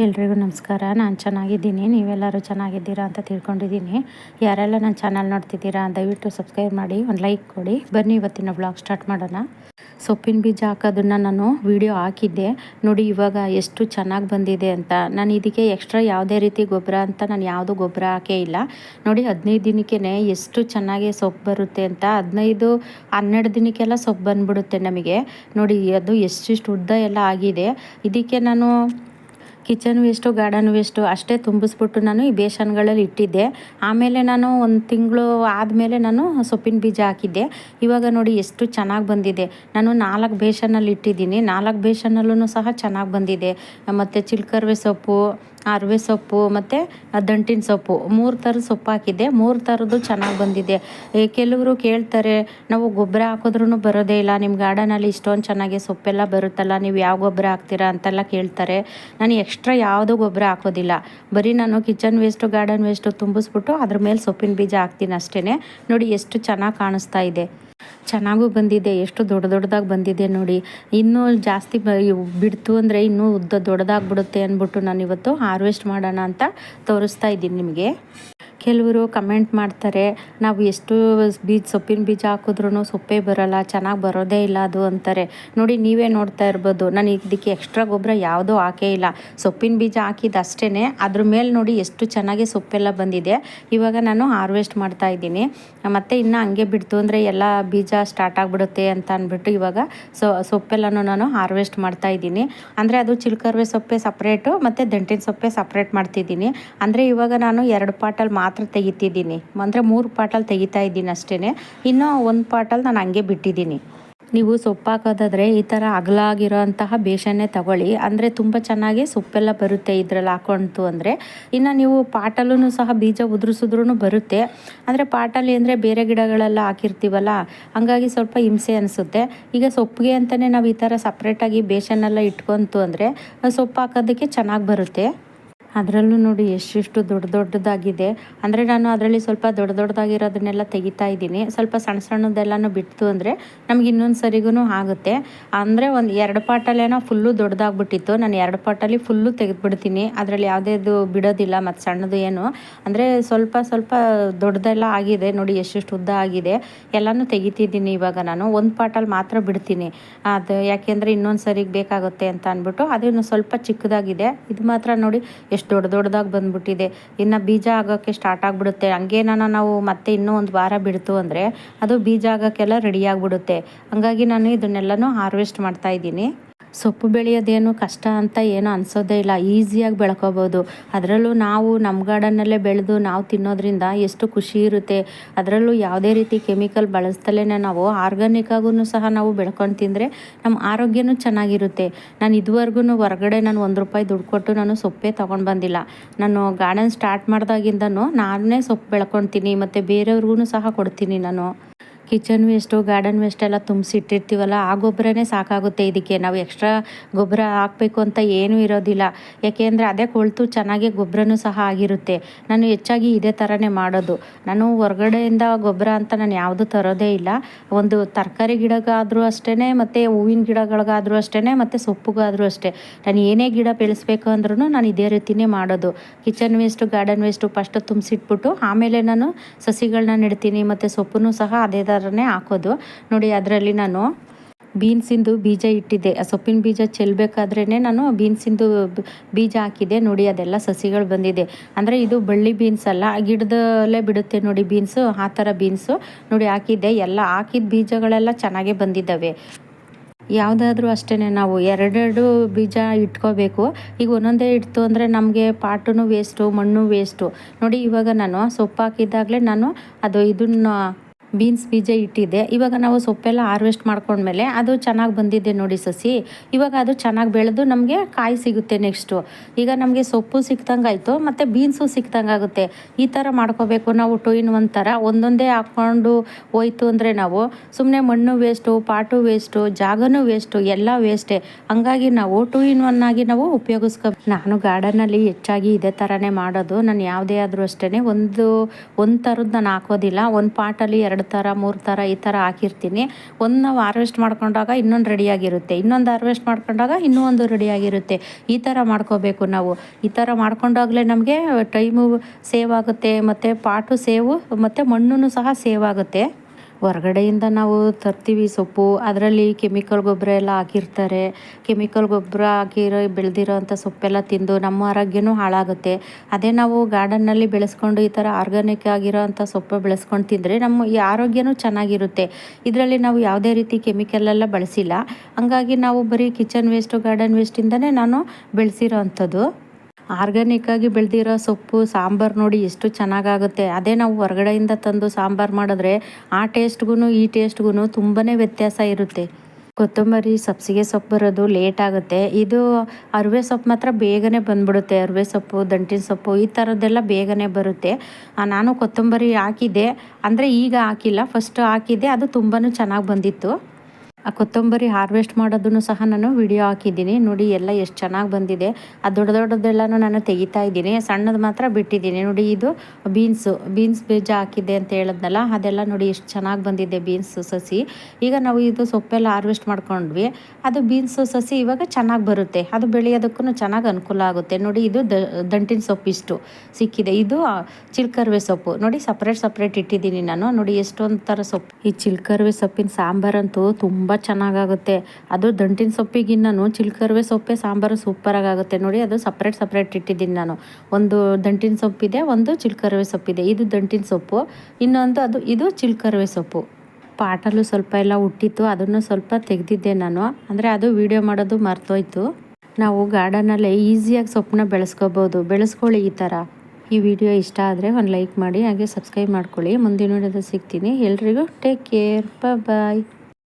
ಎಲ್ರಿಗೂ ನಮಸ್ಕಾರ. ನಾನು ಚೆನ್ನಾಗಿದ್ದೀನಿ. ನೀವೆಲ್ಲರೂ ಚೆನ್ನಾಗಿದ್ದೀರಾ ಅಂತ ತಿಳ್ಕೊಂಡಿದ್ದೀನಿ. ಯಾರೆಲ್ಲ ನನ್ನ ಚಾನಲ್ ನೋಡ್ತಿದ್ದೀರಾ, ದಯವಿಟ್ಟು ಸಬ್ಸ್ಕ್ರೈಬ್ ಮಾಡಿ, ಒಂದು ಲೈಕ್ ಕೊಡಿ. ಬನ್ನಿ ಇವತ್ತಿನ ಬ್ಲಾಗ್ ಸ್ಟಾರ್ಟ್ ಮಾಡೋಣ. ಸೊಪ್ಪಿನ ಬೀಜ ಹಾಕೋದನ್ನು ನಾನು ವಿಡಿಯೋ ಹಾಕಿದ್ದೆ. ನೋಡಿ ಇವಾಗ ಎಷ್ಟು ಚೆನ್ನಾಗಿ ಬಂದಿದೆ ಅಂತ. ನಾನು ಇದಕ್ಕೆ ಎಕ್ಸ್ಟ್ರಾ ಯಾವುದೇ ರೀತಿ ಗೊಬ್ಬರ ಅಂತ ನಾನು ಯಾವುದು ಗೊಬ್ಬರ ಹಾಕೇ ಇಲ್ಲ. ನೋಡಿ ಹದಿನೈದು ದಿನಕ್ಕೇ ಎಷ್ಟು ಚೆನ್ನಾಗಿ ಸೊಪ್ಪು ಬರುತ್ತೆ ಅಂತ. ಹದಿನೈದು, ಹನ್ನೆರಡು ದಿನಕ್ಕೆಲ್ಲ ಸೊಪ್ಪು ಬಂದ್ಬಿಡುತ್ತೆ ನಮಗೆ. ನೋಡಿ ಅದು ಎಷ್ಟಿಷ್ಟು ಉದ್ದ ಎಲ್ಲ ಆಗಿದೆ. ಇದಕ್ಕೆ ನಾನು ಕಿಚನ್ ವೇಸ್ಟು ಗಾರ್ಡನ್ ವೇಸ್ಟು ಅಷ್ಟೇ ತುಂಬಿಸ್ಬಿಟ್ಟು ನಾನು ಈ ಬೇಸನ್ಗಳಲ್ಲಿ ಇಟ್ಟಿದ್ದೆ. ಆಮೇಲೆ ನಾನು ಒಂದು ತಿಂಗಳು ಆದಮೇಲೆ ನಾನು ಸೊಪ್ಪಿನ ಬೀಜ ಹಾಕಿದ್ದೆ. ಇವಾಗ ನೋಡಿ ಎಷ್ಟು ಚೆನ್ನಾಗಿ ಬಂದಿದೆ. ನಾನು ನಾಲ್ಕು ಬೇಸನಲ್ಲಿ ಇಟ್ಟಿದ್ದೀನಿ. ನಾಲ್ಕು ಬೇಸನಲ್ಲೂ ಸಹ ಚೆನ್ನಾಗಿ ಬಂದಿದೆ. ಮತ್ತು ಚಿಲ್ಕರ್ವೆ ಸೊಪ್ಪು ಅರವೆ ಸೊಪ್ಪು ಮತ್ತು ದಂಟಿನ ಸೊಪ್ಪು. ಮೂರು ಥರದ ಸೊಪ್ಪು ಹಾಕಿದ್ದೆ. ಮೂರು ಥರದ್ದು ಚೆನ್ನಾಗಿ ಬಂದಿದೆ. ಕೆಲವರು ಕೇಳ್ತಾರೆ, ನಾವು ಗೊಬ್ಬರ ಹಾಕಿದ್ರೂ ಬರೋದೇ ಇಲ್ಲ. ನಿಮ್ಮ ಗಾರ್ಡನಲ್ಲಿ ಇಷ್ಟೊಂದು ಚೆನ್ನಾಗಿ ಸೊಪ್ಪೆಲ್ಲ ಬರುತ್ತಲ್ಲ. ನೀವು ಯಾವ ಗೊಬ್ಬರ ಹಾಕ್ತೀರಾ? ಅಂತೆಲ್ಲ ಕೇಳ್ತಾರೆ. ನಾನು ಎಕ್ಸ್ಟ್ರಾ ಯಾವುದೂ ಗೊಬ್ಬರ ಹಾಕೋದಿಲ್ಲ. ಬರೀ ನಾನು ಕಿಚನ್ ವೇಸ್ಟು, ಗಾರ್ಡನ್ ವೇಸ್ಟು ತುಂಬಿಸ್ಬಿಟ್ಟು ಅದ್ರ ಮೇಲೆ ಸೊಪ್ಪಿನ ಬೀಜ ಹಾಕ್ತೀನಿ ಅಷ್ಟೇ ನೋಡಿ, ಎಷ್ಟು ಚೆನ್ನಾಗಿ ಕಾಣಿಸ್ತಾ ಇದೆ. ಚೆನ್ನಾಗೂ ಬಂದಿದೆ, ಎಷ್ಟು ದೊಡ್ಡ ದೊಡ್ಡದಾಗಿ ಬಂದಿದೆ ನೋಡಿ. ಇನ್ನೂ ಜಾಸ್ತಿ ಬಿಡ್ತು ಅಂದರೆ ಇನ್ನೂ ಉದ್ದ ದೊಡ್ಡದಾಗ್ಬಿಡುತ್ತೆ ಅಂದ್ಬಿಟ್ಟು ನಾನು ಇವತ್ತು ಹಾರ್ವೆಸ್ಟ್ ಮಾಡೋಣ ಅಂತ ತೋರಿಸ್ತಾ ಇದ್ದೀನಿ ನಿಮಗೆ. ಕೆಲವರು ಕಮೆಂಟ್ ಮಾಡ್ತಾರೆ, ನಾವು ಎಷ್ಟು ಬೀಜ, ಸೊಪ್ಪಿನ ಬೀಜ ಹಾಕಿದ್ರೂ ಸೊಪ್ಪೇ ಬರೋಲ್ಲ, ಚೆನ್ನಾಗಿ ಬರೋದೇ ಇಲ್ಲ ಅದು ಅಂತಾರೆ. ನೋಡಿ, ನೀವೇ ನೋಡ್ತಾ ಇರ್ಬೋದು, ನಾನು ಇದಕ್ಕೆ ಎಕ್ಸ್ಟ್ರಾ ಗೊಬ್ಬರ ಯಾವುದೂ ಹಾಕೇ ಇಲ್ಲ. ಸೊಪ್ಪಿನ ಬೀಜ ಹಾಕಿದ್ದು ಅಷ್ಟೇ ಅದ್ರ ಮೇಲೆ ನೋಡಿ ಎಷ್ಟು ಚೆನ್ನಾಗಿ ಸೊಪ್ಪೆಲ್ಲ ಬಂದಿದೆ. ಇವಾಗ ನಾನು ಹಾರ್ವೆಸ್ಟ್ ಮಾಡ್ತಾ ಇದ್ದೀನಿ. ಮತ್ತು ಇನ್ನು ಹಂಗೆ ಬಿಡ್ತು ಅಂದರೆ ಎಲ್ಲ ಬೀಜ ಸ್ಟಾರ್ಟ್ ಆಗಿಬಿಡುತ್ತೆ ಅಂತ ಅಂದ್ಬಿಟ್ಟು ಇವಾಗ ಸೊ, ಸೊಪ್ಪೆಲ್ಲನೂ ನಾನು ಹಾರ್ವೆಸ್ಟ್ ಮಾಡ್ತಾ ಇದ್ದೀನಿ. ಅಂದರೆ ಅದು ಚಿಲ್ಕರ್ವೆ ಸೊಪ್ಪೆ ಸಪ್ರೇಟು ಮತ್ತು ದಂಟಿನ ಸೊಪ್ಪೆ ಸಪ್ರೇಟ್ ಮಾಡ್ತಿದ್ದೀನಿ. ಅಂದರೆ ಇವಾಗ ನಾನು ಎರಡು ಪಾಟಲ್ಲಿ ಮಾತ್ರ ಮಾತ್ರ ತೆಗಿತಿದ್ದೀನಿ. ಅಂದರೆ ಮೂರು ಪಾಟಲ್ಲಿ ತೆಗಿತಾ ಇದ್ದೀನಿ ಅಷ್ಟೇ ಇನ್ನೂ ಒಂದು ಪಾಟಲ್ಲಿ ನಾನು ಹಂಗೆ ಬಿಟ್ಟಿದ್ದೀನಿ. ನೀವು ಸೊಪ್ಪು ಹಾಕೋದಾದರೆ ಈ ಥರ ಅಗಲಾಗಿರೋ ಅಂತಹ ಬೇಷನ್ನೇ ತಗೊಳ್ಳಿ. ಅಂದರೆ ತುಂಬ ಚೆನ್ನಾಗಿ ಸೊಪ್ಪೆಲ್ಲ ಬರುತ್ತೆ ಇದರಲ್ಲಿ ಹಾಕೊಂತು ಅಂದರೆ. ಇನ್ನು ನೀವು ಪಾಟಲ್ಲೂ ಸಹ ಬೀಜ ಉದುರಿಸಿದ್ರೂ ಬರುತ್ತೆ. ಅಂದರೆ ಪಾಟಲ್ಲಿ ಅಂದರೆ ಬೇರೆ ಗಿಡಗಳೆಲ್ಲ ಹಾಕಿರ್ತೀವಲ್ಲ, ಹಂಗಾಗಿ ಸ್ವಲ್ಪ ಹಿಂಸೆ ಅನಿಸುತ್ತೆ. ಈಗ ಸೊಪ್ಪಿಗೆ ಅಂತಲೇ ನಾವು ಈ ಥರ ಸಪ್ರೇಟಾಗಿ ಬೇಷನ್ನೆಲ್ಲ ಇಟ್ಕೊಂತು ಅಂದರೆ ಸೊಪ್ಪು ಹಾಕೋದಕ್ಕೆ ಚೆನ್ನಾಗಿ ಬರುತ್ತೆ. ಅದರಲ್ಲೂ ನೋಡಿ ಎಷ್ಟೆಷ್ಟು ದೊಡ್ಡ ದೊಡ್ಡದಾಗಿದೆ. ಅಂದರೆ ನಾನು ಅದರಲ್ಲಿ ಸ್ವಲ್ಪ ದೊಡ್ಡ ದೊಡ್ಡದಾಗಿರೋದನ್ನೆಲ್ಲ ತೆಗಿತಾ ಇದ್ದೀನಿ. ಸ್ವಲ್ಪ ಸಣ್ಣ ಸಣ್ಣದೆಲ್ಲನೂ ಬಿಡ್ತು ಅಂದರೆ ನಮ್ಗೆ ಇನ್ನೊಂದು ಸರಿಗೂ ಆಗುತ್ತೆ. ಅಂದರೆ ಒಂದು ಎರಡು ಪಾಟಲ್ಲೇನೋ ಫುಲ್ಲು ದೊಡ್ಡದಾಗ್ಬಿಟ್ಟಿತ್ತು. ನಾನು ಎರಡು ಪಾಟಲ್ಲಿ ಫುಲ್ಲು ತೆಗೆದುಬಿಡ್ತೀನಿ. ಅದರಲ್ಲಿ ಯಾವುದೇದು ಬಿಡೋದಿಲ್ಲ, ಮತ್ತು ಸಣ್ಣದು ಏನು. ಅಂದರೆ ಸ್ವಲ್ಪ ಸ್ವಲ್ಪ ದೊಡ್ಡದೆಲ್ಲ ಆಗಿದೆ. ನೋಡಿ ಎಷ್ಟೆಷ್ಟು ಉದ್ದ ಆಗಿದೆ. ಎಲ್ಲನೂ ತೆಗಿತಿದ್ದೀನಿ ಇವಾಗ ನಾನು. ಒಂದು ಪಾಟಲ್ಲಿ ಮಾತ್ರ ಬಿಡ್ತೀನಿ. ಅದು ಯಾಕೆಂದರೆ ಇನ್ನೊಂದು ಸರಿಗೆ ಬೇಕಾಗುತ್ತೆ ಅಂತ ಅಂದ್ಬಿಟ್ಟು ಅದನ್ನು ಸ್ವಲ್ಪ ಚಿಕ್ಕದಾಗಿದೆ. ಇದು ಮಾತ್ರ ನೋಡಿ ಎಷ್ಟು ಎಷ್ಟು ದೊಡ್ಡ ದೊಡ್ಡದಾಗಿ ಬಂದ್ಬಿಟ್ಟಿದೆ. ಇನ್ನು ಬೀಜ ಆಗೋಕ್ಕೆ ಸ್ಟಾರ್ಟ್ ಆಗಿಬಿಡುತ್ತೆ. ಹಂಗೇನಾನ ನಾವು ಮತ್ತೆ ಇನ್ನೂ ಒಂದು ವಾರ ಬಿಡ್ತು ಅಂದರೆ ಅದು ಬೀಜ ಆಗೋಕ್ಕೆಲ್ಲ ರೆಡಿಯಾಗಿಬಿಡುತ್ತೆ ಹಂಗಾಗಿ ನಾನು ಇದನ್ನೆಲ್ಲನೂ ಹಾರ್ವೆಸ್ಟ್ ಮಾಡ್ತಾ ಇದ್ದೀನಿ. ಸೊಪ್ಪು ಬೆಳೆಯೋದೇನು ಕಷ್ಟ ಅಂತ ಏನೂ ಅನಿಸೋದೇ ಇಲ್ಲ. ಈಸಿಯಾಗಿ ಬೆಳ್ಕೋಬೋದು. ಅದರಲ್ಲೂ ನಾವು ನಮ್ಮ ಗಾರ್ಡನ್ನಲ್ಲೇ ಬೆಳೆದು ನಾವು ತಿನ್ನೋದ್ರಿಂದ ಎಷ್ಟು ಖುಷಿ ಇರುತ್ತೆ. ಅದರಲ್ಲೂ ಯಾವುದೇ ರೀತಿ ಕೆಮಿಕಲ್ ಬಳಸ್ದಲೇ ನಾವು ಆರ್ಗ್ಯಾನಿಕ್ಕಾಗೂ ಸಹ ನಾವು ಬೆಳ್ಕೊಂಡು ತಿಂದರೆ ನಮ್ಮ ಆರೋಗ್ಯನೂ ಚೆನ್ನಾಗಿರುತ್ತೆ. ನಾನು ಇದುವರೆಗೂ ಹೊರಗಡೆ ನಾನು ಒಂದು ರೂಪಾಯಿ ದುಡ್ಡು ಕೊಟ್ಟು ನಾನು ಸೊಪ್ಪೇ ತೊಗೊಂಡು ಬಂದಿಲ್ಲ. ನಾನು ಗಾರ್ಡನ್ ಸ್ಟಾರ್ಟ್ ಮಾಡಿದಾಗಿಂದನೂ ನಾನೇ ಸೊಪ್ಪು ಬೆಳ್ಕೊತೀನಿ ಮತ್ತು ಬೇರೆಯವ್ರಿಗೂ ಸಹ ಕೊಡ್ತೀನಿ ನಾನು. ಕಿಚನ್ ವೇಸ್ಟು, ಗಾರ್ಡನ್ ವೇಸ್ಟ್ ಎಲ್ಲ ತುಂಬಿಸಿಟ್ಟಿರ್ತೀವಲ್ಲ, ಆ ಗೊಬ್ಬರನೇ ಸಾಕಾಗುತ್ತೆ ಇದಕ್ಕೆ. ನಾವು ಎಕ್ಸ್ಟ್ರಾ ಗೊಬ್ಬರ ಹಾಕಬೇಕು ಅಂತ ಏನೂ ಇರೋದಿಲ್ಲ. ಯಾಕೆಂದರೆ ಅದೇ ಕೊಳ್ತು ಚೆನ್ನಾಗಿ ಗೊಬ್ಬರನೂ ಸಹ ಆಗಿರುತ್ತೆ. ನಾನು ಹೆಚ್ಚಾಗಿ ಇದೇ ಥರನೇ ಮಾಡೋದು. ನಾನು ಹೊರಗಡೆಯಿಂದ ಗೊಬ್ಬರ ಅಂತ ನಾನು ಯಾವುದು ತರೋದೇ ಇಲ್ಲ. ಒಂದು ತರಕಾರಿ ಗಿಡಗಾದರೂ ಅಷ್ಟೇ ಮತ್ತು ಹೂವಿನ ಗಿಡಗಳಿಗಾದರೂ ಅಷ್ಟೇ ಮತ್ತು ಸೊಪ್ಪುಗಾದರೂ ಅಷ್ಟೇ. ನಾನು ಏನೇ ಗಿಡ ಬೆಳೆಸ್ಬೇಕು ಅಂದ್ರೂ ನಾನು ಇದೇ ರೀತಿಯೇ ಮಾಡೋದು. Kitchen waste, garden waste first ತುಂಬಿಸಿಟ್ಬಿಟ್ಟು, ಆಮೇಲೆ ನಾನು ಸಸಿಗಳನ್ನ ನೆಡ್ತೀನಿ, ಮತ್ತು ಸೊಪ್ಪನ್ನು ಸಹ ಅದೇ ಥರನೇ ಹಾಕೋದು. ನೋಡಿ, ಅದರಲ್ಲಿ ನಾನು ಬೀನ್ಸಿಂದು ಬೀಜ ಇಟ್ಟಿದ್ದೆ. ಆ ಸೊಪ್ಪಿನ ಬೀಜ ಚೆಲ್ಲಬೇಕಾದ್ರೇ ನಾನು ಬೀನ್ಸಿಂದು ಬೀಜ ಹಾಕಿದ್ದೆ. ನೋಡಿ, ಅದೆಲ್ಲ ಸಸಿಗಳು ಬಂದಿದೆ. ಅಂದರೆ ಇದು ಬಳ್ಳಿ ಬೀನ್ಸ್ ಅಲ್ಲ, ಗಿಡದಲ್ಲೇ ಬಿಡುತ್ತೆ ನೋಡಿ ಬೀನ್ಸು, ಆ ಥರ ಬೀನ್ಸು. ನೋಡಿ, ಹಾಕಿದ್ದೆ. ಎಲ್ಲ ಹಾಕಿದ ಬೀಜಗಳೆಲ್ಲ ಚೆನ್ನಾಗೇ ಬಂದಿದ್ದಾವೆ. ಯಾವುದಾದ್ರೂ ಅಷ್ಟೇ ನಾವು ಎರಡೆರಡು ಬೀಜ ಇಟ್ಕೋಬೇಕು. ಈಗ ಒಂದೊಂದೇ ಇಡ್ತು ಅಂದರೆ ನಮಗೆ ಪಾಟೂ ವೇಸ್ಟು ಮಣ್ಣು ವೇಸ್ಟು ನೋಡಿ, ಇವಾಗ ನಾನು ಸೊಪ್ಪು ಹಾಕಿದ್ದಾಗಲೇ ನಾನು ಅದು ಇದನ್ನು ಬೀನ್ಸ್ ಬೀಜ ಇಟ್ಟಿದ್ದೆ ಇವಾಗ ನಾವು ಸೊಪ್ಪೆಲ್ಲ ಹಾರ್ವೆಸ್ಟ್ ಮಾಡ್ಕೊಂಡ್ಮೇಲೆ ಅದು ಚೆನ್ನಾಗಿ ಬಂದಿದೆ ನೋಡಿ ಸಸಿ. ಇವಾಗ ಅದು ಚೆನ್ನಾಗಿ ಬೆಳೆದು ನಮಗೆ ಕಾಯಿ ಸಿಗುತ್ತೆ ನೆಕ್ಸ್ಟು. ಈಗ ನಮಗೆ ಸೊಪ್ಪು ಸಿಕ್ತಂಗೆ ಆಯಿತು, ಮತ್ತು ಬೀನ್ಸು ಸಿಕ್ತಂಗೆ ಆಗುತ್ತೆ. ಈ ಥರ ಮಾಡ್ಕೋಬೇಕು ನಾವು ಟು ಇನ್ ಒನ್ ಥರ ಒಂದೊಂದೇ ಹಾಕ್ಕೊಂಡು ಹೋಯ್ತು ಅಂದರೆ ನಾವು ಸುಮ್ಮನೆ ಮಣ್ಣು ವೇಸ್ಟು, ಪಾಟು ವೇಸ್ಟು, ಜಾಗನೂ ವೇಸ್ಟು, ಎಲ್ಲ ವೇಸ್ಟೆ. ಹಂಗಾಗಿ ನಾವು ಟು ಇನ್ ಒನ್ ಆಗಿ ನಾವು ಉಪಯೋಗಿಸ್ಕೊ, ನಾನು ಗಾರ್ಡನಲ್ಲಿ ಹೆಚ್ಚಾಗಿ ಇದೇ ಥರನೇ ಮಾಡೋದು. ನಾನು ಯಾವುದೇ ಆದರೂ ಅಷ್ಟೇ ಒಂದು ಒಂದು ಥರದ್ದು ನಾನು ಹಾಕೋದಿಲ್ಲ. ಒಂದು ಪಾಟಲ್ಲಿ ಎರಡು ಎರಡು ಥರ, ಮೂರು ಥರ ಈ ಥರ ಹಾಕಿರ್ತೀನಿ. ಒಂದು ನಾವು ಹಾರ್ವೆಸ್ಟ್ ಮಾಡ್ಕೊಂಡಾಗ ಇನ್ನೊಂದು ರೆಡಿಯಾಗಿರುತ್ತೆ ಇನ್ನೊಂದು ಹಾರ್ವೆಸ್ಟ್ ಮಾಡ್ಕೊಂಡಾಗ ಇನ್ನೂ ಒಂದು ರೆಡಿಯಾಗಿರುತ್ತೆ ಈ ಥರ ಮಾಡ್ಕೋಬೇಕು ನಾವು. ಈ ಥರ ಮಾಡ್ಕೊಂಡಾಗಲೇ ನಮಗೆ ಟೈಮು ಸೇವ್ ಆಗುತ್ತೆ, ಮತ್ತು ಪಾಟು ಸೇವು, ಮತ್ತು ಮಣ್ಣು ಸಹ ಸೇವ್ ಆಗುತ್ತೆ. ಹೊರಗಡೆಯಿಂದ ನಾವು ತರ್ತೀವಿ ಸೊಪ್ಪು. ಅದರಲ್ಲಿ ಕೆಮಿಕಲ್ ಗೊಬ್ಬರ ಎಲ್ಲ ಹಾಕಿರ್ತಾರೆ. ಕೆಮಿಕಲ್ ಗೊಬ್ಬರ ಹಾಕಿರೋ, ಬೆಳೆದಿರೋ ಅಂಥ ಸೊಪ್ಪೆಲ್ಲ ತಿಂದು ನಮ್ಮ ಆರೋಗ್ಯನೂ ಹಾಳಾಗುತ್ತೆ. ಅದೇ ನಾವು ಗಾರ್ಡನ್ನಲ್ಲಿ ಬೆಳೆಸ್ಕೊಂಡು ಈ ಥರ ಆರ್ಗಾನಿಕ್ ಆಗಿರೋ ಅಂಥ ಸೊಪ್ಪು ಬೆಳೆಸ್ಕೊಂಡು ತಿಂದರೆ ನಮ್ಮ ಈ ಆರೋಗ್ಯನೂ ಚೆನ್ನಾಗಿರುತ್ತೆ. ಇದರಲ್ಲಿ ನಾವು ಯಾವುದೇ ರೀತಿ ಕೆಮಿಕಲ್ ಎಲ್ಲ ಬಳಸಿಲ್ಲ. ಹಂಗಾಗಿ ನಾವು ಬರೀ ಕಿಚನ್ ವೇಸ್ಟು ಗಾರ್ಡನ್ ವೇಸ್ಟಿಂದನೇ ನಾನು ಬೆಳೆಸಿರೋ ಅಂಥದ್ದು. ಆರ್ಗ್ಯಾನಿಕ್ ಆಗಿ ಬೆಳೆದಿರೋ ಸೊಪ್ಪು, ಸಾಂಬಾರು ನೋಡಿ ಎಷ್ಟು ಚೆನ್ನಾಗಾಗುತ್ತೆ. ಅದೇ ನಾವು ಹೊರಗಡೆಯಿಂದ ತಂದು ಸಾಂಬಾರು ಮಾಡಿದ್ರೆ ಆ ಟೇಸ್ಟ್ಗೂ ಈ ಟೇಸ್ಟ್ಗೂ ತುಂಬಾ ವ್ಯತ್ಯಾಸ ಇರುತ್ತೆ. ಕೊತ್ತಂಬರಿ ಸಬ್ಸಿಗೆ ಸೊಪ್ಪು ಬರೋದು ಲೇಟ್ ಆಗುತ್ತೆ. ಇದು ಅರಿವೆ ಸೊಪ್ಪು ಮಾತ್ರ ಬೇಗನೆ ಬಂದ್ಬಿಡುತ್ತೆ. ಅರಿವೆ ಸೊಪ್ಪು, ದಂಟಿನ ಸೊಪ್ಪು ಈ ಥರದ್ದೆಲ್ಲ ಬೇಗನೆ ಬರುತ್ತೆ. ನಾನು ಕೊತ್ತಂಬರಿ ಹಾಕಿದ್ದೆ. ಅಂದರೆ ಈಗ ಹಾಕಿಲ್ಲ. ಫಸ್ಟ್ ಹಾಕಿದ್ದೆ. ಅದು ತುಂಬಾ ಚೆನ್ನಾಗಿ ಬಂದಿತ್ತು. ಆ ಕೊತ್ತಂಬರಿ ಹಾರ್ವೆಸ್ಟ್ ಮಾಡೋದನ್ನು ಸಹ ನಾನು ವಿಡಿಯೋ ಹಾಕಿದ್ದೀನಿ. ನೋಡಿ, ಎಲ್ಲ ಎಷ್ಟು ಚೆನ್ನಾಗಿ ಬಂದಿದೆ. ಆ ದೊಡ್ಡ ದೊಡ್ಡದೆಲ್ಲನೂ ನಾನು ತೆಗಿತಾ ಇದ್ದೀನಿ. ಸಣ್ಣದು ಮಾತ್ರ ಬಿಟ್ಟಿದ್ದೀನಿ. ನೋಡಿ, ಇದು ಬೀನ್ಸು. ಬೀನ್ಸ್ ಬೀಜ ಹಾಕಿದ್ದೆ ಅಂತ ಹೇಳಿದ್ನಲ್ಲ, ಅದೆಲ್ಲ ನೋಡಿ ಎಷ್ಟು ಚೆನ್ನಾಗಿ ಬಂದಿದೆ ಬೀನ್ಸ್ ಸಸಿ. ಈಗ ನಾವು ಇದು ಸೊಪ್ಪೆಲ್ಲ ಹಾರ್ವೆಸ್ಟ್ ಮಾಡ್ಕೊಂಡ್ವಿ. ಅದು ಬೀನ್ಸು ಸಸಿ ಇವಾಗ ಚೆನ್ನಾಗಿ ಬರುತ್ತೆ. ಅದು ಬೆಳೆಯೋದಕ್ಕೂ ಚೆನ್ನಾಗಿ ಅನುಕೂಲ ಆಗುತ್ತೆ. ನೋಡಿ, ಇದು ದಂಟಿನ ಸೊಪ್ಪು ಇಷ್ಟು ಸಿಕ್ಕಿದೆ. ಇದು ಚಿಲ್ಕರ್ವೆ ಸೊಪ್ಪು. ನೋಡಿ, ಸಪ್ರೇಟ್ ಸಪ್ರೇಟ್ ಇಟ್ಟಿದ್ದೀನಿ ನಾನು. ನೋಡಿ ಎಷ್ಟೊಂದು ಥರ ಸೊಪ್ಪು. ಈ ಚಿಲ್ಕರ್ವೆ ಸೊಪ್ಪಿನ ಸಾಂಬಾರಂತೂ ತುಂಬ ಚೆನ್ನಾಗಾಗುತ್ತೆ. ಅದು ದಂಟಿನ ಸೊಪ್ಪಿಗಿನ್ನೂ ಚಿಲ್ಕರ್ವೆ ಸೊಪ್ಪೆ, ಸಾಂಬಾರು ಸೂಪರಾಗಿ ಆಗುತ್ತೆ ನೋಡಿ, ಅದು ಸಪ್ರೇಟ್ ಸಪ್ರೇಟ್ ಇಟ್ಟಿದ್ದೀನಿ ನಾನು. ಒಂದು ದಂಟಿನ ಸೊಪ್ಪಿದೆ, ಒಂದು ಚಿಲ್ಕರ್ವೆ ಸೊಪ್ಪಿದೆ. ಇದು ದಂಟಿನ ಸೊಪ್ಪು. ಇನ್ನೊಂದು ಅದು, ಇದು ಚಿಲ್ಕರ್ವೆ ಸೊಪ್ಪು. ಪಾಟಲ್ಲೂ ಸ್ವಲ್ಪ ಎಲ್ಲ ಹುಟ್ಟಿತ್ತು, ಅದನ್ನು ಸ್ವಲ್ಪ ತೆಗೆದಿದ್ದೆ ನಾನು. ಅಂದರೆ ಅದು ವಿಡಿಯೋ ಮಾಡೋದು ಮರ್ತೋಯ್ತು. ನಾವು ಗಾರ್ಡನಲ್ಲೇ ಈಸಿಯಾಗಿ ಸೊಪ್ಪನ್ನ ಬೆಳೆಸ್ಕೋಬೋದು. ಬೆಳೆಸ್ಕೊಳ್ಳಿ ಈ ಥರ. ಈ ವಿಡಿಯೋ ಇಷ್ಟ ಆದರೆ ಒಂದು ಲೈಕ್ ಮಾಡಿ, ಹಾಗೆ ಸಬ್ಸ್ಕ್ರೈಬ್ ಮಾಡ್ಕೊಳ್ಳಿ. ಮುಂದಿನ ವಿಡಿಯೋದಲ್ಲಿ ಸಿಗ್ತೀನಿ. ಎಲ್ರಿಗೂ ಟೇಕ್ ಕೇರ್ ಬಾಯ್